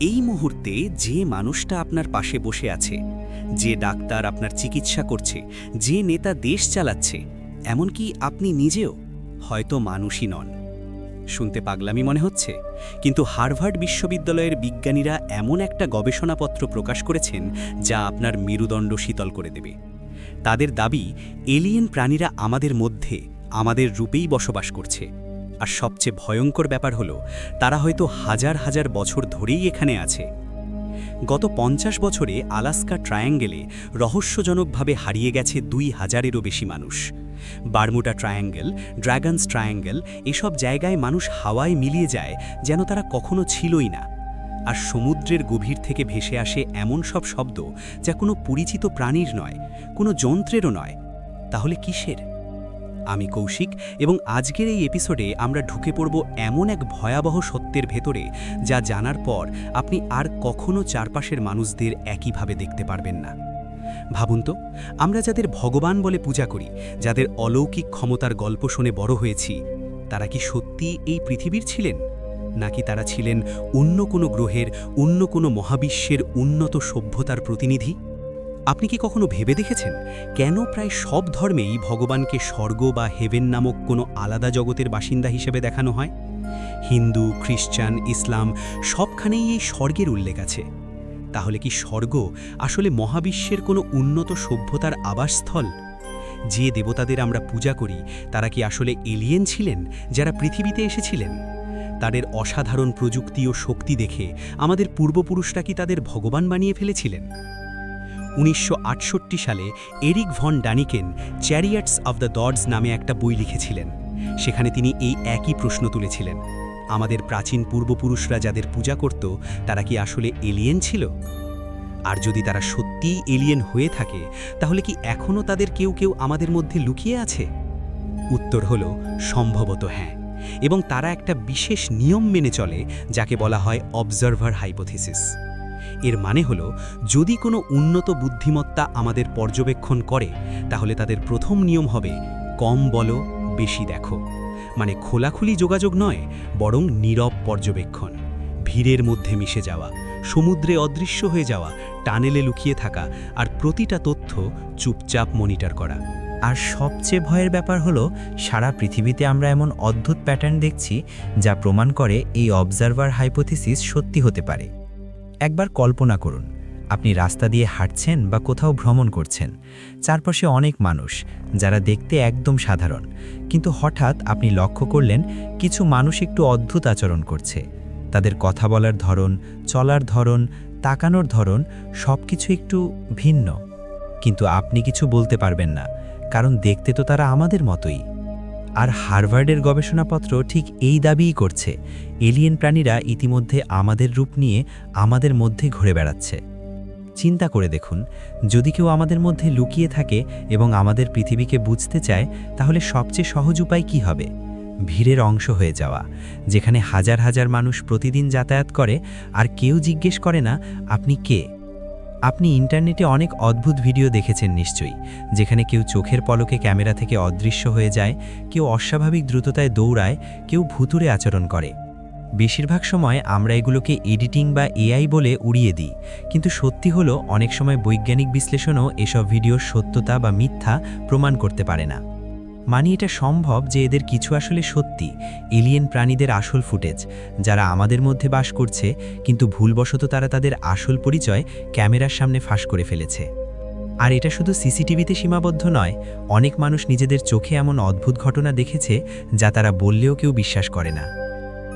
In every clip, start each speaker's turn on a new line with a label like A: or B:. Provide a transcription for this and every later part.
A: এই মুহূর্তে যে মানুষটা আপনার পাশে বসে আছে, যে ডাক্তার আপনার চিকিৎসা করছে, যে নেতা দেশ চালাচ্ছে, এমনকি আপনি নিজেও হয়তো মানুষই নন। শুনতে পাগলামি মনে হচ্ছে, কিন্তু হার্ভার্ড বিশ্ববিদ্যালয়ের বিজ্ঞানীরা এমন একটা গবেষণাপত্র প্রকাশ করেছেন যা আপনার মেরুদণ্ড শীতল করে দেবে। তাদের দাবি, এলিয়েন প্রাণীরা আমাদের মধ্যে, আমাদের রূপেই বসবাস করছে। আর সবচেয়ে ভয়ঙ্কর ব্যাপার হলো, তারা হয়তো হাজার হাজার বছর ধরেই এখানে আছে। গত পঞ্চাশ বছরে আলাস্কা ট্রায়াঙ্গেলে রহস্যজনকভাবে হারিয়ে গেছে দুই হাজারেরও বেশি মানুষ। বারমুটা ট্রায়াঙ্গেল, ড্রাগনস ট্রায়াঙ্গেল এসব জায়গায় মানুষ হাওয়ায় মিলিয়ে যায় যেন তারা কখনো ছিলই না। আর সমুদ্রের গভীর থেকে ভেসে আসে এমন সব শব্দ যা কোনো পরিচিত প্রাণীর নয়, কোনো যন্ত্রেরও নয়। তাহলে কিসের? আমি কৌশিক এবং আজকের এই এপিসোডে আমরা ঢুকে পড়ব এমন এক ভয়াবহ সত্যের ভেতরে যা জানার পর আপনি আর কখনও চারপাশের মানুষদের একইভাবে দেখতে পারবেন না। ভাবুন তো, আমরা যাদের ভগবান বলে পূজা করি, যাদের অলৌকিক ক্ষমতার গল্প শুনে বড় হয়েছি, তারা কি সত্যি এই পৃথিবীর ছিলেন? নাকি তারা ছিলেন অন্য কোনো গ্রহের, অন্য কোনো মহাবিশ্বের উন্নত সভ্যতার প্রতিনিধি? আপনি কি কখনো ভেবে দেখেছেন কেন প্রায় সব ধর্মেই ভগবানকে স্বর্গ বা হেভেন নামক কোনো আলাদা জগতের বাসিন্দা হিসেবে দেখানো হয়? হিন্দু খ্রিস্টান ইসলাম সবখানেই এই স্বর্গের উল্লেখ আছে। তাহলে কি স্বর্গ আসলে মহাবিশ্বের কোনো উন্নত সভ্যতার আবাসস্থল? যে দেবতাদের আমরা পূজা করি, তারা কি আসলে এলিয়েন ছিলেন যারা পৃথিবীতে এসেছিলেন? তাদের অসাধারণ প্রযুক্তি ও শক্তি দেখে আমাদের পূর্বপুরুষরা কি তাদের ভগবান বানিয়ে ফেলেছিলেন? উনিশশো আটষট্টি সালে Erich von Daniken chariots of the gods নামে একটা বই লিখেছিলেন। সেখানে তিনি এই একই প্রশ্ন তুলেছিলেন। আমাদের প্রাচীন পূর্বপুরুষরা যাদের পূজা করত, তারা কি আসলে এলিয়েন ছিল? আর যদি তারা সত্যিই এলিয়েন হয়ে থাকে, তাহলে কি এখনও তাদের কেউ কেউ আমাদের মধ্যে লুকিয়ে আছে? উত্তর হল, সম্ভবত হ্যাঁ। এবং তারা একটা বিশেষ নিয়ম মেনে চলে, যাকে বলা হয় অবজারভার হাইপোথিসিস এর মানে হল, যদি কোনো উন্নত বুদ্ধিমত্তা আমাদের পর্যবেক্ষণ করে, তাহলে তাদের প্রথম নিয়ম হবে, কম বলো, বেশি দেখো। মানে খোলাখুলি যোগাযোগ নয়, বরং নীরব পর্যবেক্ষণ। ভিড়ের মধ্যে মিশে যাওয়া, সমুদ্রে অদৃশ্য হয়ে যাওয়া, টানেলে লুকিয়ে থাকা আর প্রতিটা তথ্য চুপচাপ মনিটর করা।
B: আর সবচেয়ে ভয়ের ব্যাপার হলো, সারা পৃথিবীতে আমরা এমন অদ্ভুত প্যাটার্ন দেখছি, যা প্রমাণ করে এই অবজারভার হাইপোথিসিস সত্যি হতে পারে। একবার কল্পনা করুন, আপনি রাস্তা দিয়ে হাঁটছেন বা কোথাও ভ্রমণ করছেন, চারপাশে অনেক মানুষ, যারা দেখতে একদম সাধারণ। কিন্তু হঠাৎ আপনি লক্ষ্য করলেন, কিছু মানুষ একটু অদ্ভুত আচরণ করছে। তাদের কথা বলার ধরন, চলার ধরন, তাকানোর ধরন সব কিছু একটু ভিন্ন। কিন্তু আপনি কিছু বলতে পারবেন না, কারণ দেখতে তো তারা আমাদের মতোই। আর হার্ভার্ডের গবেষণাপত্র ঠিক এই দাবিই করছে। এলিয়েন প্রাণীরা ইতিমধ্যে আমাদের রূপ নিয়ে আমাদের মধ্যে ঘুরে বেড়াচ্ছে। চিন্তা করে দেখুন, যদি কেউ আমাদের মধ্যে লুকিয়ে থাকে এবং আমাদের পৃথিবীকে বুঝতে চায়, তাহলে সবচেয়ে সহজ উপায় কী হবে? ভিড়ের অংশ হয়ে যাওয়া, যেখানে হাজার হাজার মানুষ প্রতিদিন যাতায়াত করে, আর কেউ জিজ্ঞেস করে না, আপনি কে? আপনি ইন্টারনেটে অনেক অদ্ভুত ভিডিও দেখেছেন নিশ্চয়ই, যেখানে কেউ চোখের পলকে ক্যামেরা থেকে অদৃশ্য হয়ে যায়, কেউ অস্বাভাবিক দ্রুততায় দৌড়ায়, কেউ ভুতুরে আচরণ করে। বেশিরভাগ সময় আমরা এগুলোকে এডিটিং বা এআই বলে উড়িয়ে দিই, কিন্তু সত্যি হলো অনেক সময় বৈজ্ঞানিক বিশ্লেষণও এসব ভিডিওর সত্যতা বা মিথ্যা প্রমাণ করতে পারে না। মানে এটা সম্ভব যে এদের কিছু আসলে সত্যি, এলিয়েন প্রাণীদের আসল ফুটেজ, যারা আমাদের মধ্যে বাস করছে, কিন্তু ভুলবশত তারা তাদের আসল পরিচয় ক্যামেরার সামনে ফাঁস করে ফেলেছে। আর এটা শুধু সিসিটিভিতে সীমাবদ্ধ নয়, অনেক মানুষ নিজেদের চোখে এমন অদ্ভুত ঘটনা দেখেছে যা তারা বললেও কেউ বিশ্বাস করে না।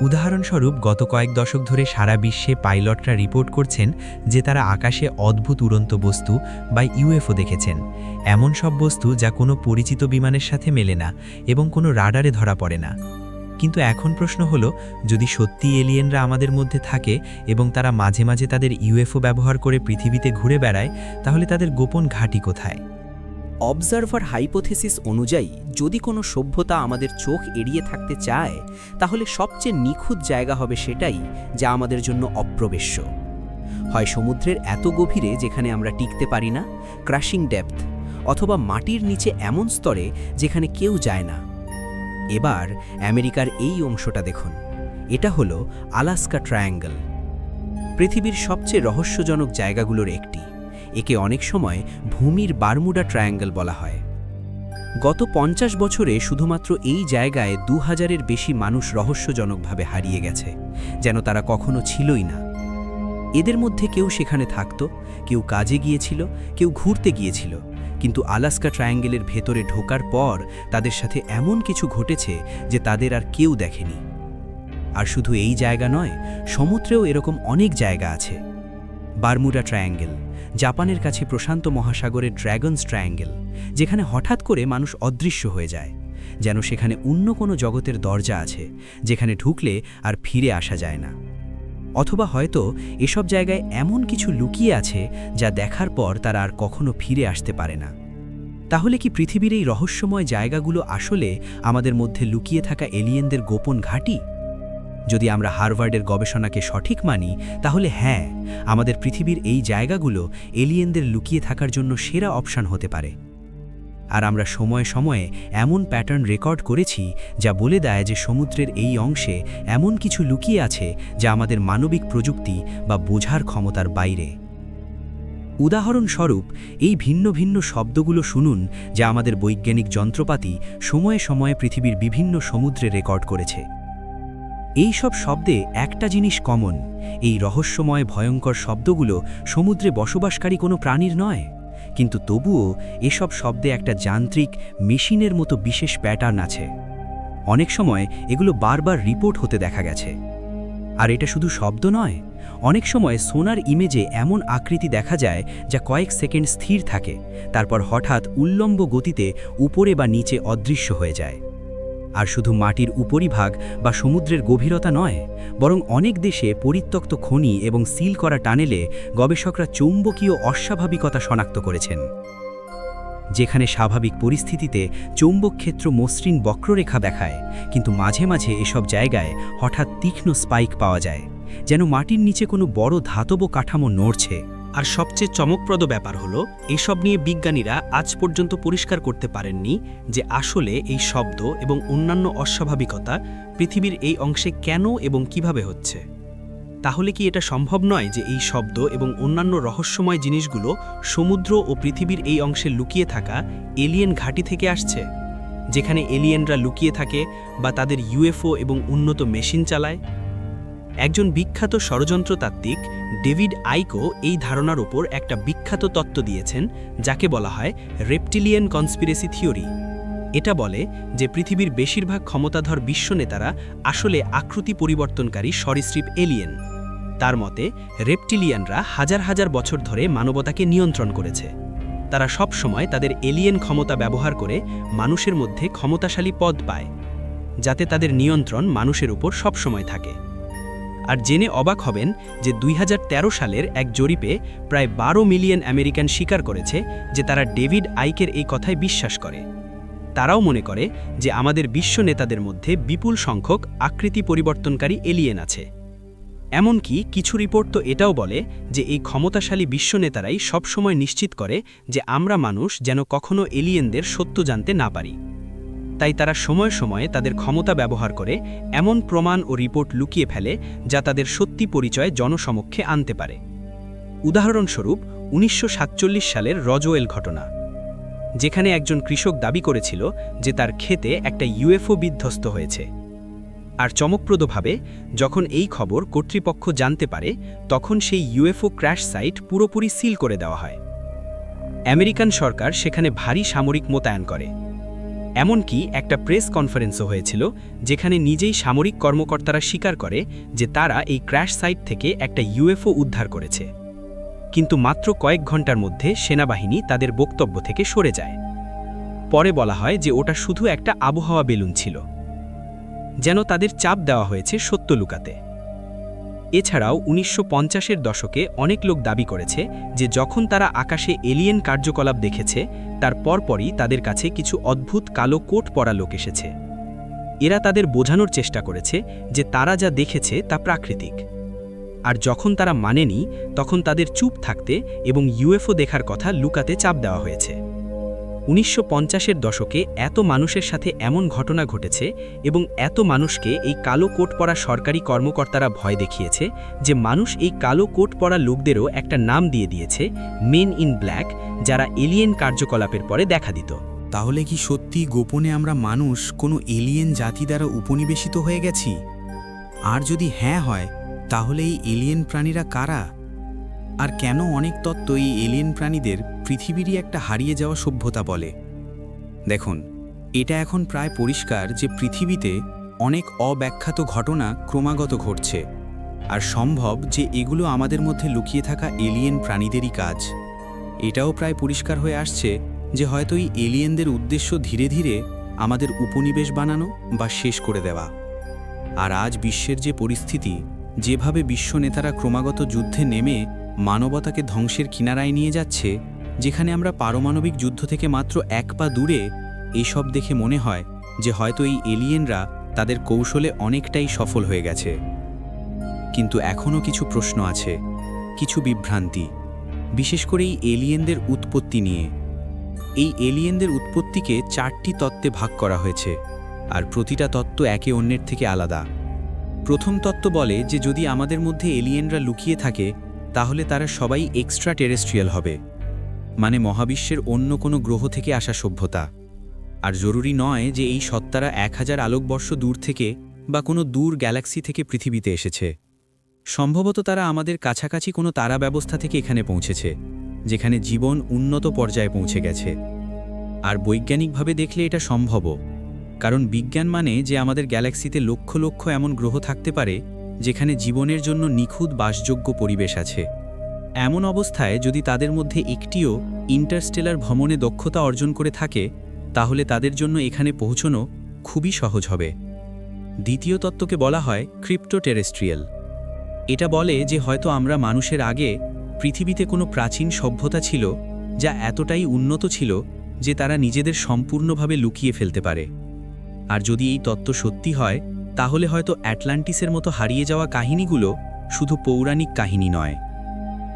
B: উদাহরণস্বরূপ, গত কয়েক দশক ধরে সারা বিশ্বে পাইলটরা রিপোর্ট করছেন যে তারা আকাশে অদ্ভুত উড়ন্ত বস্তু বা ইউএফও দেখেছেন। এমন সব বস্তু যা কোনো পরিচিত বিমানের সাথে মেলে না এবং কোনো রাডারে ধরা পড়ে না। কিন্তু এখন প্রশ্ন হলো, যদি সত্যি এলিয়েনরা আমাদের মধ্যে থাকে এবং তারা মাঝে মাঝে তাদের ইউএফও ব্যবহার করে পৃথিবীতে ঘুরে বেড়ায়, তাহলে তাদের গোপন ঘাঁটি কোথায়?
A: অবজারভার হাইপোথেসিস অনুযায়ী যদি কোনো সভ্যতা আমাদের চোখ এড়িয়ে থাকতে চায়, তাহলে সবচেয়ে নিখুঁত জায়গা হবে সেটাই যা আমাদের জন্য অপ্রবেশ্য। হয় সমুদ্রের এত গভীরে যেখানে আমরা টিকতে পারি না ক্রাশিং ডেপথ অথবা মাটির নিচে এমন স্তরে যেখানে কেউ যায় না। এবার আমেরিকার এই অংশটা দেখুন। এটা হলো আলাস্কা ট্রায়াঙ্গল। পৃথিবীর সবচেয়ে রহস্যজনক জায়গাগুলোর একটি। একে অনেক সময় ভূমির বারমুডা ট্রায়াঙ্গেল বলা হয়। গত পঞ্চাশ বছরে শুধুমাত্র এই জায়গায় দু হাজারের বেশি মানুষ রহস্যজনকভাবে হারিয়ে গেছে, যেন তারা কখনো ছিলই না। এদের মধ্যে কেউ সেখানে থাকত, কেউ কাজে গিয়েছিল, কেউ ঘুরতে গিয়েছিল, কিন্তু আলাস্কা ট্রায়াঙ্গেলের ভেতরে ঢোকার পর তাদের সাথে এমন কিছু ঘটেছে যে তাদের আর কেউ দেখেনি। আর শুধু এই জায়গা নয়, সমুদ্রেও এরকম অনেক জায়গা আছে। Bermuda triangle. জাপানের কাছে প্রশান্ত মহাসাগরের ড্র্যাগনস ট্রায়াঙ্গেল যেখানে হঠাৎ করে মানুষ অদৃশ্য হয়ে যায়, যেন সেখানে অন্য কোনো জগতের দরজা আছে, যেখানে ঢুকলে আর ফিরে আসা যায় না। অথবা হয়তো এসব জায়গায় এমন কিছু লুকিয়ে আছে যা দেখার পর তারা আর কখনো ফিরে আসতে পারে না। তাহলে কি পৃথিবীর এই রহস্যময় জায়গাগুলো আসলে আমাদের মধ্যে লুকিয়ে থাকা এলিয়েনদের গোপন ঘাঁটি? যদি আমরা হারভার্ডের গবেষণাকে সঠিক মানি, তাহলে হ্যাঁ আমাদের পৃথিবীর এই জায়গাগুলো এলিয়েনদের লুকিয়ে থাকার জন্য সেরা অপশান হতে পারে। আর আমরা সময়ে সময়ে এমন প্যাটার্ন রেকর্ড করেছি যা বলে দেয় যে সমুদ্রের এই অংশে এমন কিছু লুকিয়ে আছে যা আমাদের মানবিক প্রযুক্তি বা বোঝার ক্ষমতার বাইরে। উদাহরণস্বরূপ, এই ভিন্ন ভিন্ন শব্দগুলো শুনুন যা আমাদের বৈজ্ঞানিক যন্ত্রপাতি সময়ে সময়ে পৃথিবীর বিভিন্ন সমুদ্রে রেকর্ড করেছে। এই সব শব্দে একটা জিনিস কমন। এই রহস্যময়, ভয়ঙ্কর শব্দগুলো সমুদ্রে বসবাসকারী কোনো প্রাণীর নয়। কিন্তু তবুও এসব শব্দে একটা যান্ত্রিক, মেশিনের মতো বিশেষ প্যাটার্ন আছে। অনেক সময় এগুলো বারবার রিপোর্ট হতে দেখা গেছে। আর এটা শুধু শব্দ নয়, অনেক সময় সোনার ইমেজে এমন আকৃতি দেখা যায় যা কয়েক সেকেন্ড স্থির থাকে, তারপর হঠাৎ উল্লম্ব গতিতে উপরে বা নিচে অদৃশ্য হয়ে যায়। আর শুধু মাটির উপরিভাগ বা সমুদ্রের গভীরতা নয়, বরং অনেক দেশে পরিত্যক্ত খনি এবং সিল করা টানেলে গবেষকরা চৌম্বকীয় অস্বাভাবিকতা শনাক্ত করেছেন। যেখানে স্বাভাবিক পরিস্থিতিতে চৌম্বক ক্ষেত্র মসৃণ বক্ররেখা দেখায়, কিন্তু মাঝে মাঝে এসব জায়গায় হঠাৎ তীক্ষ্ণ স্পাইক পাওয়া যায়, যেন মাটির নিচে কোনো বড় ধাতব কাঠামো নড়ছে। আর সবচেয়ে চমকপ্রদ ব্যাপার হলো, এসব নিয়ে বিজ্ঞানীরা আজ পর্যন্ত পরিষ্কার করতে পারেননি যে আসলে এই শব্দ এবং অন্যান্য অস্বাভাবিকতা পৃথিবীর এই অংশে কেন এবং কীভাবে হচ্ছে। তাহলে কি এটা সম্ভব নয় যে এই শব্দ এবং অন্যান্য রহস্যময় জিনিসগুলো সমুদ্র ও পৃথিবীর এই অংশে লুকিয়ে থাকা এলিয়েন ঘাঁটি থেকে আসছে? যেখানে এলিয়েনরা লুকিয়ে থাকে বা তাদের ইউএফও এবং উন্নত মেশিন চালায়? একজন বিখ্যাত ষড়যন্ত্রতাত্ত্বিক ডেভিড আইকো এই ধারণার ওপর একটা বিখ্যাত তত্ত্ব দিয়েছেন, যাকে বলা হয় রেপটিলিয়ান কনস্পিরেসি থিওরি। এটা বলে যে পৃথিবীর বেশিরভাগ ক্ষমতাধর বিশ্ব নেতারা আসলে আকৃতি পরিবর্তনকারী সরীসৃপ এলিয়েন। তার মতে, রেপটিলিয়ানরা হাজার হাজার বছর ধরে মানবতাকে নিয়ন্ত্রণ করেছে। তারা সব সময় তাদের এলিয়েন ক্ষমতা ব্যবহার করে মানুষের মধ্যে ক্ষমতাশালী পদ পায়, যাতে তাদের নিয়ন্ত্রণ মানুষের উপর সবসময় থাকে। আর জেনে অবাক হবেন যে দুই হাজার তেরো সালের এক জরিপে প্রায় বারো মিলিয়ন আমেরিকান স্বীকার করেছে যে তারা ডেভিড আইকের এই কথায় বিশ্বাস করে। তারাও মনে করে যে আমাদের বিশ্ব নেতাদের মধ্যে বিপুল সংখ্যক আকৃতি পরিবর্তনকারী এলিয়েন আছে। এমনকি কিছু রিপোর্ট তো এটাও বলে যে এই ক্ষমতাশালী বিশ্ব নেতারাই সবসময় নিশ্চিত করে যে আমরা মানুষ যেন কখনো এলিয়েনদের সত্য জানতে না পারি। তাই তারা সময়ে সময়ে তাদের ক্ষমতা ব্যবহার করে এমন প্রমাণ ও রিপোর্ট লুকিয়ে ফেলে যা তাদের সত্যি পরিচয় জনসমক্ষে আনতে পারে। উদাহরণস্বরূপ, উনিশশো সাতচল্লিশ সালের রজওয়েল ঘটনা, যেখানে একজন কৃষক দাবি করেছিল যে তার ক্ষেতে একটা ইউএফও বিধ্বস্ত হয়েছে। আর চমকপ্রদভাবে, যখন এই খবর কর্তৃপক্ষ জানতে পারে, তখন সেই ইউএফও ক্র্যাশ সাইট পুরোপুরি সিল করে দেওয়া হয়। আমেরিকান সরকার সেখানে ভারী সামরিক মোতায়েন করে। এমনকি একটা প্রেস কনফারেন্সও হয়েছিল, যেখানে নিজেই সামরিক কর্মকর্তারা স্বীকার করে যে তারা এই ক্র্যাশ সাইট থেকে একটা ইউএফও উদ্ধার করেছে। কিন্তু মাত্র কয়েক ঘণ্টার মধ্যে সেনাবাহিনী তাদের বক্তব্য থেকে সরে যায়। পরে বলা হয় যে ওটা শুধু একটা আবহাওয়া বেলুন ছিল, যেন তাদের চাপ দেওয়া হয়েছে সত্য লুকাতে। এছাড়াও উনিশশো পঞ্চাশের দশকে অনেক লোক দাবি করেছে যে যখন তারা আকাশে এলিয়েন কার্যকলাপ দেখেছে, তার পরপরই তাদের কাছে কিছু অদ্ভুত কালো কোট পরা লোক এসেছে। এরা তাদের বোঝানোর চেষ্টা করেছে যে তারা যা দেখেছে তা প্রাকৃতিক। আর যখন তারা মানেনি, তখন তাদের চুপ থাকতে এবং ইউএফও দেখার কথা লুকাতে চাপ দেওয়া হয়েছে।
C: উনিশশো পঞ্চাশের দশকে এত মানুষের সাথে এমন ঘটনা ঘটেছে এবং এত মানুষকে এই কালো কোট পরা সরকারি কর্মকর্তারা ভয় দেখিয়েছে যে মানুষ এই কালো কোট পরা লোকদেরও একটা নাম দিয়ে দিয়েছে মেন ইন ব্ল্যাক যারা এলিয়েন কার্যকলাপের পরে দেখা দিত।
D: তাহলে কি সত্যি গোপনে আমরা মানুষ কোনো এলিয়েন জাতি দ্বারা উপনিবেশিত হয়ে গেছি? আর যদি হ্যাঁ হয়, তাহলে এই এলিয়েন প্রাণীরা কারা? আর কেন অনেক তত্ত্ব এই এলিয়েন প্রাণীদের পৃথিবীরই একটা হারিয়ে যাওয়া সভ্যতা বলে। দেখুন, এটা এখন প্রায় পরিষ্কার যে পৃথিবীতে অনেক অব্যাখ্যাত ঘটনা ক্রমাগত ঘটছে, আর সম্ভব যে এগুলো আমাদের মধ্যে লুকিয়ে থাকা এলিয়েন প্রাণীদেরই কাজ। এটাও প্রায় পরিষ্কার হয়ে আসছে যে হয়তো এই এলিয়েনদের উদ্দেশ্য ধীরে ধীরে আমাদের উপনিবেশ বানানো বা শেষ করে দেওয়া। আর আজ বিশ্বের যে পরিস্থিতি, যেভাবে বিশ্ব নেতারা ক্রমাগত যুদ্ধে নেমে মানবতাকে ধ্বংসের কিনারায় নিয়ে যাচ্ছে যেখানে আমরা পারমাণবিক যুদ্ধ থেকে মাত্র এক পা দূরে এসব দেখে মনে হয় যে হয়তো এই এলিয়েনরা তাদের কৌশলে অনেকটাই সফল হয়ে গেছে। কিন্তু এখনও কিছু প্রশ্ন আছে, কিছু বিভ্রান্তি। বিশেষ করে এই এলিয়েনদের উৎপত্তি নিয়ে। এই এলিয়েনদের উৎপত্তিকে চারটি তত্ত্বে ভাগ করা হয়েছে, আর প্রতিটা তত্ত্ব একে অন্যের থেকে আলাদা। প্রথম তত্ত্ব বলে যে যদি আমাদের মধ্যে এলিয়েনরা লুকিয়ে থাকে, তাহলে তারা সবাই এক্সট্রা টেরেস্ট্রিয়াল হবে। মানে মহাবিশ্বের অন্য কোনো গ্রহ থেকে আসা সভ্যতা। আর জরুরি নয় যে এই সত্তারা এক হাজার আলোকবর্ষ দূর থেকে বা কোনো দূর গ্যালাক্সি থেকে পৃথিবীতে এসেছে। সম্ভবত তারা আমাদের কাছাকাছি কোনো তারা ব্যবস্থা থেকে এখানে পৌঁছেছে, যেখানে জীবন উন্নত পর্যায়ে পৌঁছে গেছে। আর বৈজ্ঞানিকভাবে দেখলে এটা সম্ভবও কারণ বিজ্ঞান মানে যে আমাদের গ্যালাক্সিতে লক্ষ লক্ষ এমন গ্রহ থাকতে পারে, যেখানে জীবনের জন্য নিখুঁত বাসযোগ্য পরিবেশ আছে। এমন অবস্থায় যদি তাদের মধ্যে একটিও ইন্টারস্টেলার ভ্রমণে দক্ষতা অর্জন করে থাকে, তাহলে তাদের জন্য এখানে পৌঁছনো খুবই সহজ হবে। দ্বিতীয় তত্ত্বকে বলা হয় ক্রিপ্টো টেরেস্ট্রিয়াল এটা বলে যে হয়তো আমরা মানুষের আগে পৃথিবীতে কোনো প্রাচীন সভ্যতা ছিল যা এতটাই উন্নত ছিল যে তারা নিজেদের সম্পূর্ণভাবে লুকিয়ে ফেলতে পারে। আর যদি এই তত্ত্ব সত্যি হয়, তাহলে হয়তো অ্যাটলান্টিসের মতো হারিয়ে যাওয়া কাহিনীগুলো শুধু পৌরাণিক কাহিনী নয়।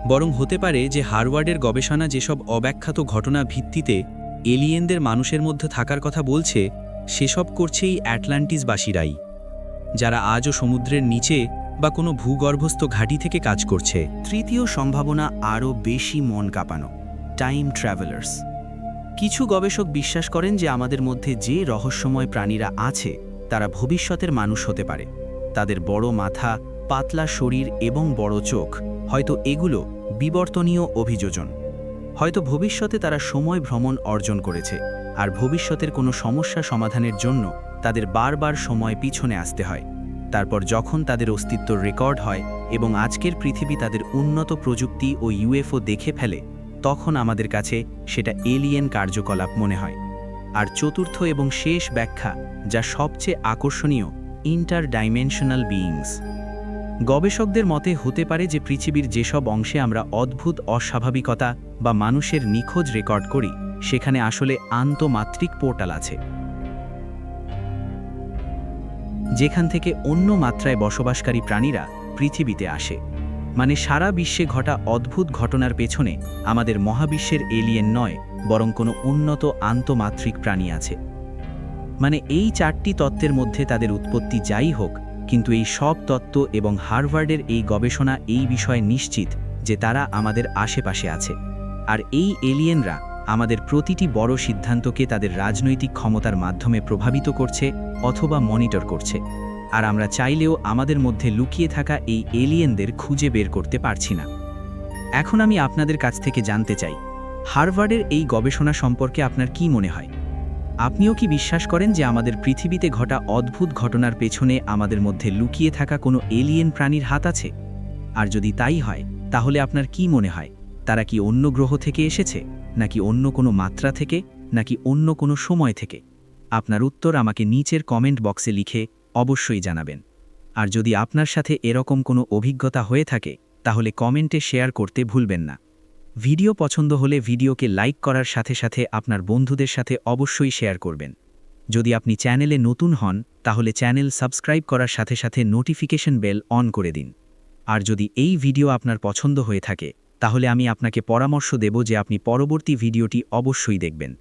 D: বরং হতে পারে যে হারওয়ার্ডের গবেষণা যেসব অব্যাখ্যাত ঘটনা ভিত্তিতে এলিয়েনদের মানুষের মধ্যে থাকার কথা বলছে, সেসব করছে এই অ্যাটলান্টিসবাসীরাই যারা আজও সমুদ্রের নিচে বা কোনো ভূগর্ভস্থ ঘাঁটি থেকে কাজ করছে।
A: তৃতীয় সম্ভাবনা, আরও বেশি মন কাঁপানো টাইম ট্রাভেলার্স কিছু গবেষক বিশ্বাস করেন যে আমাদের মধ্যে যে রহস্যময় প্রাণীরা আছে, তারা ভবিষ্যতের মানুষ হতে পারে। তাদের বড় মাথা, পাতলা শরীর এবং বড় চোখ হয়তো এগুলো বিবর্তনীয় অভিযোজন। হয়তো ভবিষ্যতে তারা সময় ভ্রমণ অর্জন করেছে, আর ভবিষ্যতের কোনো সমস্যা সমাধানের জন্য তাদের বারবার সময় পিছনে আসতে হয়। তারপর যখন তাদের অস্তিত্ব রেকর্ড হয় এবং আজকের পৃথিবী তাদের উন্নত প্রযুক্তি ও ইউএফও দেখে ফেলে, তখন আমাদের কাছে সেটা এলিয়েন কার্যকলাপ মনে হয়। আর চতুর্থ এবং শেষ ব্যাখ্যা, যা সবচেয়ে আকর্ষণীয় ইন্টার ডাইমেনশনাল বিইংস। গবেষকদের মতে হতে পারে যে পৃথিবীর যেসব অংশে আমরা অদ্ভুত অস্বাভাবিকতা বা মানুষের নিখোঁজ রেকর্ড করি, সেখানে আসলে আন্তমাত্রিক পোর্টাল আছে। যেখান থেকে অন্য মাত্রায় বসবাসকারী প্রাণীরা পৃথিবীতে আসে। মানে সারা বিশ্বে ঘটা অদ্ভুত ঘটনার পেছনে আমাদের মহাবিশ্বের এলিয়েন নয়, বরং কোনো উন্নত আন্তমাত্রিক প্রাণী আছে। মানে এই চারটি তত্ত্বের মধ্যে তাদের উৎপত্তি যাই হোক কিন্তু এই সব তত্ত্ব এবং হার্ভার্ডের এই গবেষণা এই বিষয়ে নিশ্চিত যে তারা আমাদের আশেপাশে আছে। আর এই এলিয়েনরা আমাদের প্রতিটি বড় সিদ্ধান্তকে তাদের রাজনৈতিক ক্ষমতার মাধ্যমে প্রভাবিত করছে অথবা মনিটর করছে। আর আমরা চাইলেও আমাদের মধ্যে লুকিয়ে থাকা এই এলিয়েনদের খুঁজে বের করতে পারছি না। এখন আমি আপনাদের কাছ থেকে জানতে চাই, হার্ভার্ডের এই গবেষণা সম্পর্কে আপনার কি মনে হয়? আপনিও কি বিশ্বাস করেন যে আমাদের পৃথিবীতে ঘটা অদ্ভুত ঘটনার পেছনে আমাদের মধ্যে লুকিয়ে থাকা কোনো এলিয়েন প্রাণীর হাত আছে? আর যদি তাই হয়, তাহলে আপনার কি মনে হয়? তারা কি অন্য গ্রহ থেকে এসেছে? নাকি অন্য কোনো মাত্রা থেকে? নাকি অন্য কোনো সময় থেকে? আপনার উত্তর আমাকে নিচের কমেন্ট বক্সে লিখে অবশ্যই জানাবেন। আর যদি আপনার সাথে এরকম কোনো অভিজ্ঞতা হয়ে থাকে, তাহলে কমেন্টে শেয়ার করতে ভুলবেন না। ভিডিও পছন্দ হলে ভিডিওকে লাইক করার সাথে সাথে আপনার বন্ধুদের সাথে অবশ্যই শেয়ার করবেন। যদি আপনি চ্যানেলে নতুন হন, তাহলে চ্যানেল সাবস্ক্রাইব করার সাথে সাথে নোটিফিকেশন বেল অন করে দিন। আর যদি এই ভিডিও আপনার পছন্দ হয়ে থাকে, তাহলে আমি আপনাকে পরামর্শ দেব যে আপনি পরবর্তী ভিডিওটি অবশ্যই দেখবেন।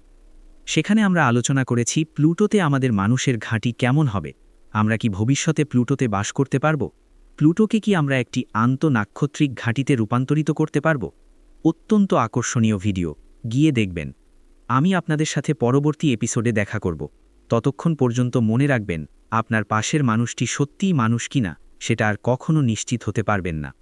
C: সেখানে আমরা আলোচনা করেছি প্লুটোতে আমাদের মানুষের ঘাঁটি কেমন হবে। আমরা কি ভবিষ্যতে প্লুটোতে বাস করতে পারব? প্লুটোকে কি আমরা একটি আন্তঃনাক্ষত্রিক ঘাঁটিতে রূপান্তরিত করতে পারব? অত্যন্ত আকর্ষণীয় ভিডিও। গিয়ে দেখবেন। আমি আপনাদের সাথে পরবর্তী এপিসোডে দেখা করব। ততক্ষণ পর্যন্ত মনে রাখবেন, আপনার পাশের মানুষটি সত্যিই মানুষ কিনা, সেটা আর কখনো নিশ্চিত হতে পারবেন না।